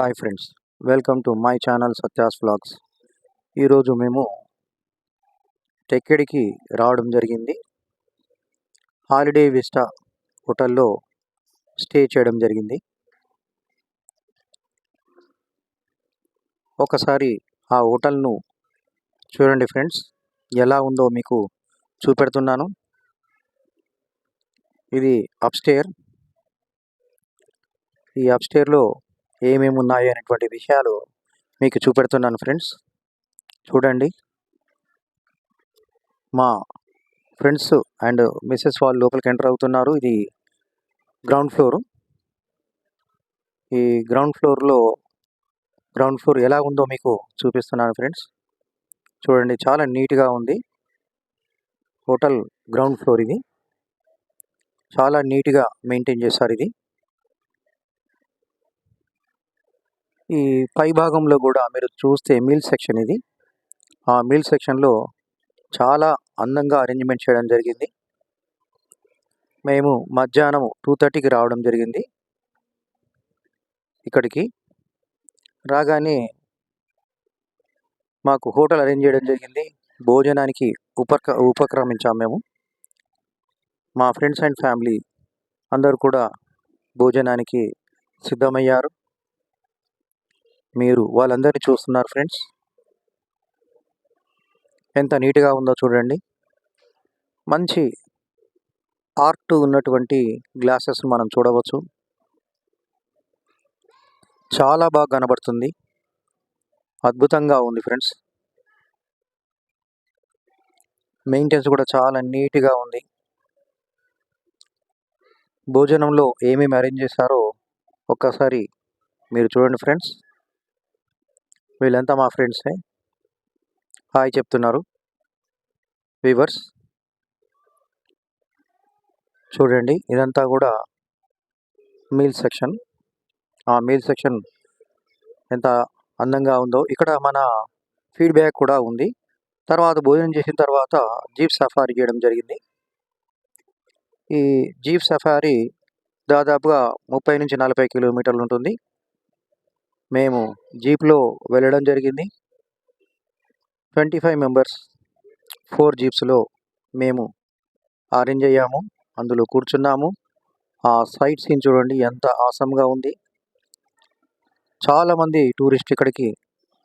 Hi friends welcome to my channel Satya's vlogs ఈరోజు మేము టెక్కెడికి రావడం జరిగింది. హాలిడే విస్టా హోటల్లో స్టే చేయడం జరిగింది. ఒకసారి ఆ హోటల్ను చూడండి ఫ్రెండ్స్ ఎలా ఉందో మీకు చూపెడుతున్నాను. ఇది అప్స్టేర్ ఈ అప్స్టేర్లో ఏమేమి ఉన్నాయి అనేటువంటి విషయాలు మీకు చూపెడుతున్నాను ఫ్రెండ్స్. చూడండి. మా ఫ్రెండ్స్ అండ్ మిస్సెస్ వాళ్ళు లోపలికి ఎంటర్ అవుతున్నారు. ఇది గ్రౌండ్ ఫ్లోర్. ఈ గ్రౌండ్ ఫ్లోర్లో గ్రౌండ్ ఫ్లోర్ ఎలా ఉందో మీకు చూపిస్తున్నాను ఫ్రెండ్స్. చూడండి చాలా నీట్గా ఉంది. హోటల్ గ్రౌండ్ ఫ్లోర్ ఇది. చాలా నీట్గా మెయింటైన్ చేస్తారు ఇది. ఈ పై భాగంలో కూడా మీరు చూస్తే మీల్ సెక్షన్ ఇది. ఆ మీల్ సెక్షన్లో చాలా అందంగా అరేంజ్మెంట్ చేయడం జరిగింది. మేము మధ్యాహ్నం టూ థర్టీకి రావడం జరిగింది. ఇక్కడికి రాగానే మాకు హోటల్ అరేంజ్ చేయడం జరిగింది. భోజనానికి ఉపక్ర ఉపక్రమించాం మేము. మా ఫ్రెండ్స్ అండ్ ఫ్యామిలీ అందరూ కూడా భోజనానికి సిద్ధమయ్యారు. మీరు వాళ్ళందరినీ చూస్తున్నారు ఫ్రెండ్స్ ఎంత నీట్గా ఉందో చూడండి. మంచి ఆర్ట్ ఉన్నటువంటి గ్లాసెస్ మనం చూడవచ్చు. చాలా బాగా కనబడుతుంది. అద్భుతంగా ఉంది ఫ్రెండ్స్ మెయింటెన్స్ కూడా చాలా నీట్గా ఉంది. భోజనంలో ఏమేమి అరేంజ్ చేశారో ఒక్కసారి మీరు చూడండి ఫ్రెండ్స్ వీళ్ళంతా మా ఫ్రెండ్సే. హాయ్ చెప్తున్నారు. వీవర్స్. చూడండి ఇదంతా కూడా మీల్ సెక్షన్. ఆ మీల్ సెక్షన్ ఎంత అందంగా ఉందో. ఇక్కడ మన ఫీడ్బ్యాక్ కూడా ఉంది. తర్వాత భోజనం చేసిన తర్వాత జీప్ సఫారీ చేయడం జరిగింది. ఈ జీప్ సఫారీ దాదాపుగా ముప్పై నుంచి నలభై కిలోమీటర్లు ఉంటుంది. మేము జీప్లో వెళ్ళడం జరిగింది. ట్వంటీ ఫైవ్ మెంబర్స్ ఫోర్ జీప్స్లో మేము అరేంజ్ అయ్యాము. అందులో కూర్చున్నాము. ఆ సైట్ సీన్ చూడండి ఎంత ఆసంగా ఉంది. చాలామంది టూరిస్ట్ ఇక్కడికి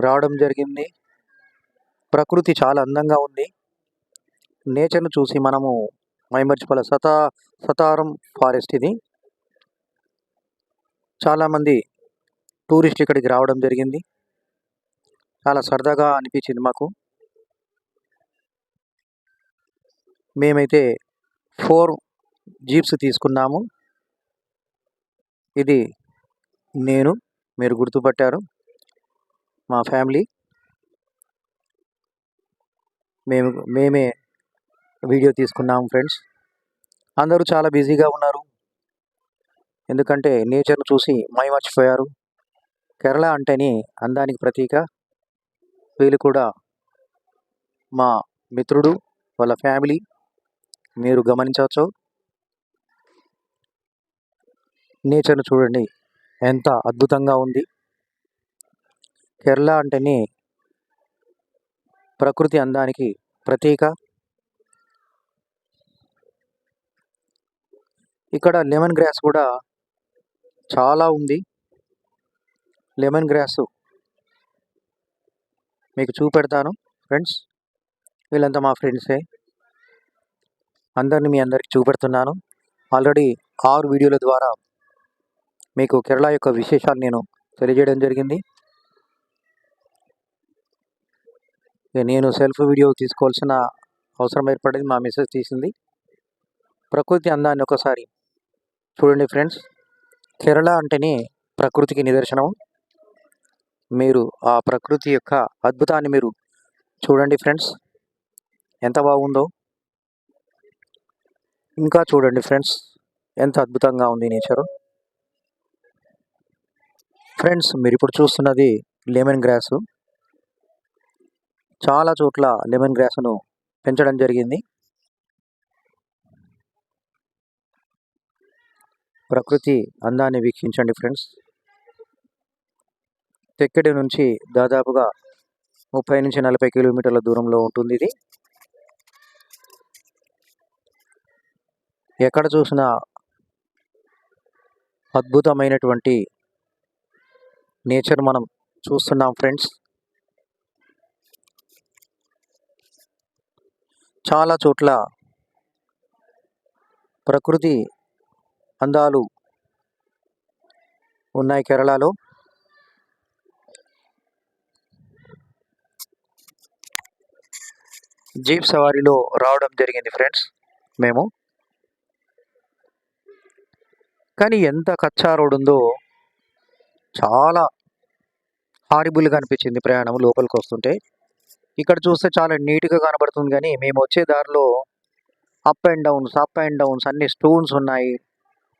రావడం జరిగింది. ప్రకృతి చాలా అందంగా ఉంది. నేచర్ను చూసి మనము మైమర్చిపల్ల సతా సతారం ఫారెస్ట్ ఇది. చాలామంది టూరిస్ట్ ఇక్కడికి రావడం జరిగింది. చాలా సరదాగా అనిపించింది మాకు. మేమైతే ఫోర్ జీప్స్ తీసుకున్నాము. ఇది నేను మీరు గుర్తుపట్టారు. మా ఫ్యామిలీ. మేము మేమే వీడియో తీసుకున్నాము ఫ్రెండ్స్. అందరూ చాలా బిజీగా ఉన్నారు. ఎందుకంటే నేచర్ను చూసి మై మర్చిపోయారు కేరళ అంటేనే అందానికి ప్రతీక. వీళ్ళు కూడా మా మిత్రుడు వాళ్ళ ఫ్యామిలీ. మీరు గమనించవచ్చు. నేచర్ను చూడండి. ఎంత అద్భుతంగా ఉంది. కేరళ అంటేనే ప్రకృతి అందానికి ప్రతీక. ఇక్కడ లెమన్ గ్రాస్ కూడా చాలా ఉంది. Lemon grass. మీకు చూపెడతాను ఫ్రెండ్స్. వీళ్ళంతా మా ఫ్రెండ్సే. అందరిని మీ అందరికి చూపెడుతున్నాను. ఆల్రెడీ ఆరు వీడియోల ద్వారా మీకు కేరళ యొక్క విశేషాలు నేను తెలియజేయడం జరిగింది. నేను సెల్ఫ్ వీడియో తీసుకోవాల్సిన అవసరం ఏర్పడింది మా మిస్సెస్ తీసింది. ప్రకృతి అందాన్ని ఒకసారి చూడండి ఫ్రెండ్స్. కేరళ అంటేనే ప్రకృతికి నిదర్శనం. మీరు ఆ ప్రకృతి యొక్క అద్భుతాన్ని మీరు చూడండి ఫ్రెండ్స్. ఎంత బాగుందో. ఇంకా చూడండి ఫ్రెండ్స్ ఎంత అద్భుతంగా ఉంది నేచర్. ఫ్రెండ్స్ మీరు ఇప్పుడు చూస్తున్నది లెమన్ గ్రాస్. చాలా చోట్ల లెమన్ గ్రాస్ను పెంచడం జరిగింది. ప్రకృతి అందాన్ని వీక్షించండి ఫ్రెండ్స్. తెక్కెడి నుంచి దాదాపుగా ముప్పై నుంచి నలభై కిలోమీటర్ల దూరంలో ఉంటుంది ఇది. ఎక్కడ చూసినా అద్భుతమైనటువంటి నేచర్ మనం చూస్తున్నాం ఫ్రెండ్స్. చాలా చోట్ల ప్రకృతి అందాలు ఉన్నాయి కేరళలో. జీప్ సవారీలో రావడం జరిగింది ఫ్రెండ్స్ మేము. కానీ ఎంత కచ్చా రోడ్ ఉందో చాలా హారిబుల్గా అనిపించింది ప్రయాణం లోపలికి వస్తుంటే. ఇక్కడ చూస్తే చాలా నీట్గా కనబడుతుంది కానీ మేము వచ్చే దారిలో up and downs up and downs అన్ని స్టోన్స్ ఉన్నాయి.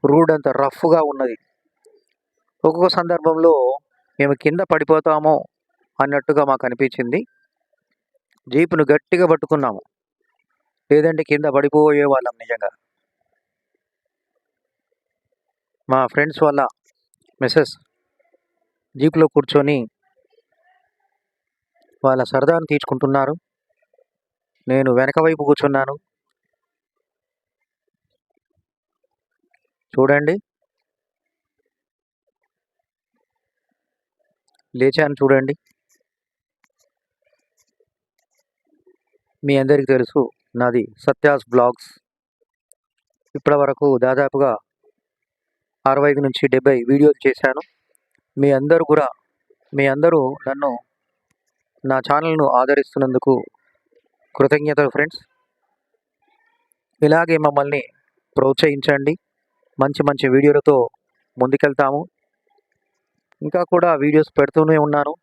రోడ్ అంతా రఫ్గా ఉన్నది. ఒక్కొక్క సందర్భంలో మేము కింద పడిపోతామో అన్నట్టుగా మాకు అనిపించింది. జీపును గట్టిగా పట్టుకున్నాము. లేదంటే కింద పడిపోయే వాళ్ళం నిజంగా. మా ఫ్రెండ్స్ వాళ్ళ మిస్సెస్ జీప్లో కూర్చొని వాళ్ళ సరదాను తీర్చుకుంటున్నారు. నేను వెనక వైపు కూర్చున్నాను. చూడండి. లేచాను చూడండి. మీ అందరికీ తెలుసు నాది సత్యాస్ బ్లాగ్స్. ఇప్పటి వరకు దాదాపుగా అరవై ఐదు నుంచి డెబ్బై వీడియోలు చేశాను. మీ అందరూ కూడా మీ అందరూ నన్ను నా ఛానల్ను ఆదరిస్తున్నందుకు కృతజ్ఞతలు ఫ్రెండ్స్. ఇలాగే మమ్మల్ని ప్రోత్సహించండి. మంచి మంచి వీడియోలతో ముందుకెళ్తాము. ఇంకా కూడా వీడియోస్ పెడుతూనే ఉన్నాను.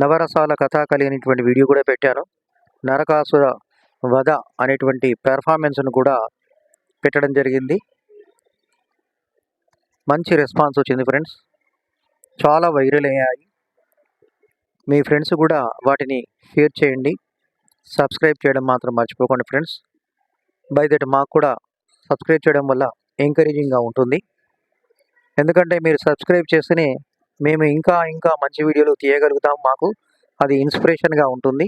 నవరసాల కథ కలిగినటువంటి వీడియో కూడా పెట్టాను. నరకాసుర వధ అనేటువంటి పెర్ఫార్మెన్స్ను కూడా పెట్టడం జరిగింది. మంచి రెస్పాన్స్ వచ్చింది ఫ్రెండ్స్ చాలా వైరల్ అయ్యాయి. మీ ఫ్రెండ్స్ కూడా వాటిని షేర్ చేయండి. సబ్స్క్రైబ్ చేయడం మాత్రం మర్చిపోకండి ఫ్రెండ్స్ బై దట్ మాకు కూడా సబ్స్క్రైబ్ చేయడం వల్ల ఎంకరేజింగ్గా ఉంటుంది. ఎందుకంటే మీరు సబ్స్క్రైబ్ చేస్తేనే మేము ఇంకా ఇంకా మంచి వీడియోలు తీయగలుగుతాం మాకు. అది ఇన్స్పిరేషన్గా ఉంటుంది.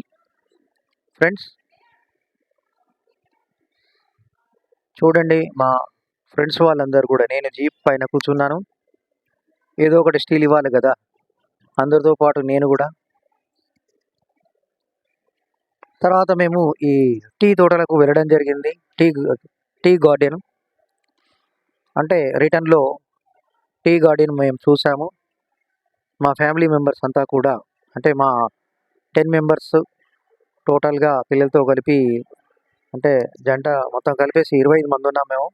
ఫ్రెండ్స్ చూడండి మా ఫ్రెండ్స్ వాళ్ళందరూ కూడా. నేను జీప్ పైన కూర్చున్నాను. ఏదో ఒకటి స్టీల్ ఇవ్వాలి కదా. అందరితో పాటు నేను కూడా. తర్వాత మేము ఈ టీ తోటలకు వెళ్ళడం జరిగింది. Tea tea garden. అంటే రిటర్న్లో టీ గార్డెన్ మేము చూసాము. మా ఫ్యామిలీ మెంబర్స్ అంతా కూడా అంటే మా టెన్ మెంబర్స్ టోటల్గా పిల్లలతో కలిపి అంటే జంట మొత్తం కలిపేసి ఇరవై ఐదు మంది ఉన్నాం మేము.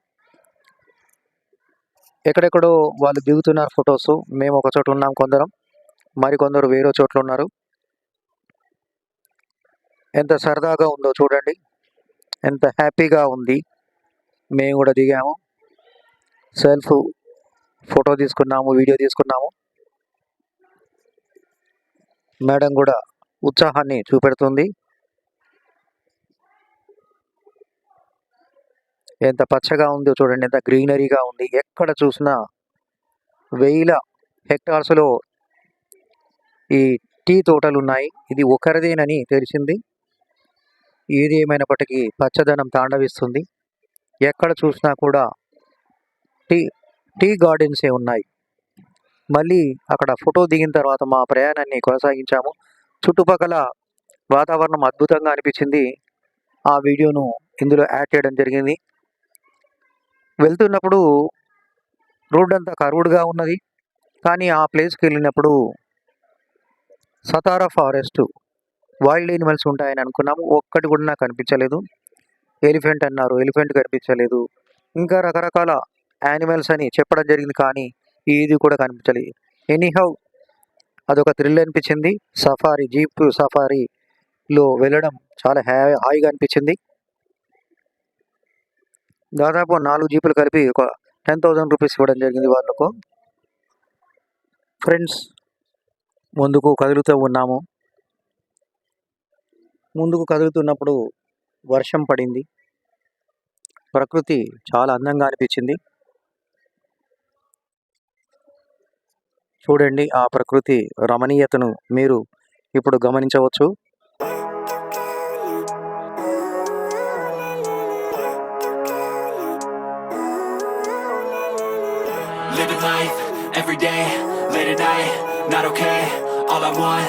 ఎక్కడెక్కడో వాళ్ళు దిగుతున్నారు ఫొటోస్ మేము ఒక చోట ఉన్నాం కొందరం మరికొందరు వేరే చోట్ల ఉన్నారు. ఎంత సరదాగా ఉందో చూడండి ఎంత హ్యాపీగా ఉంది. మేము కూడా దిగాము. సెల్ఫ్ ఫోటో తీసుకున్నాము వీడియో తీసుకున్నాము. మేడం కూడా ఉత్సాహాన్ని చూపెడుతుంది. ఎంత పచ్చగా ఉందో చూడండి ఎంత గ్రీనరీగా ఉంది. ఎక్కడ చూసినా వేల హెక్టార్స్లో ఈ టీ తోటలు ఉన్నాయి. ఇది ఒకరిదేనని తెలిసింది. ఏది ఏమైనప్పటికీ పచ్చదనం తాండవిస్తుంది. ఎక్కడ చూసినా కూడా టీ టీ గార్డెన్సే ఉన్నాయి. మళ్ళీ అక్కడ ఫోటో దిగిన తర్వాత మా ప్రయాణాన్ని కొనసాగించాము. చుట్టుపక్కల వాతావరణం అద్భుతంగా అనిపించింది. ఆ వీడియోను ఇందులో యాడ్ చేయడం జరిగింది. వెళ్తున్నప్పుడు రోడ్ అంతా కరువుడుగా ఉన్నది. కానీ ఆ ప్లేస్కి వెళ్ళినప్పుడు సతారా ఫారెస్ట్ వైల్డ్ యానిమల్స్ ఉంటాయని అనుకున్నాము. ఒక్కటి కూడా నాకు కనిపించలేదు ఎలిఫెంట్ అన్నారు. ఎలిఫెంట్ కనిపించలేదు. ఇంకా రకరకాల యానిమల్స్ అని చెప్పడం జరిగింది. కానీ ఇది కూడా కనిపించాలి ఎనీహౌ అదొక థ్రిల్ అనిపించింది. సఫారీ జీప్ సఫారీలో వెళ్ళడం చాలా హ్యా హాయిగా అనిపించింది. దాదాపు నాలుగు జీపులు కలిపి ఒక టెన్ థౌజండ్ రూపీస్ ఇవ్వడం జరిగింది వాళ్ళకు. ఫ్రెండ్స్ ముందుకు కదులుతూ ఉన్నాము. ముందుకు కదులుతున్నప్పుడు వర్షం పడింది. ప్రకృతి చాలా అందంగా అనిపించింది. చూడండి ఆ ప్రకృతి రమణీయతను మీరు ఇప్పుడు గమనించవచ్చు Living life every day, late at night, not okay. All I want,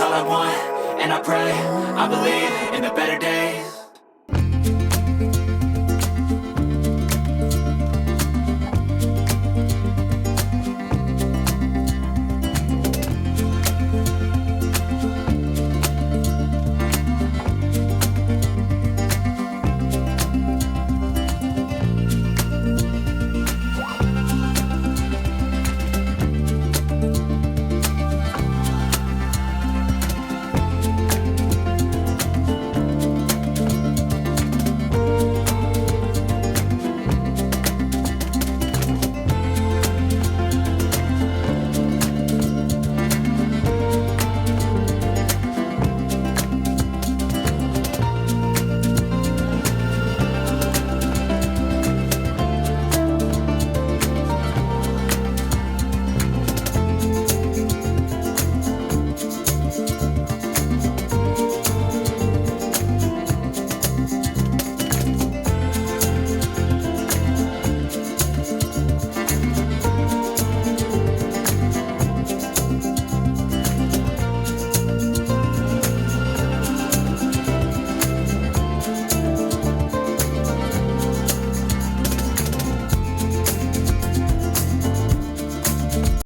all I want, and I pray, I believe in the better days.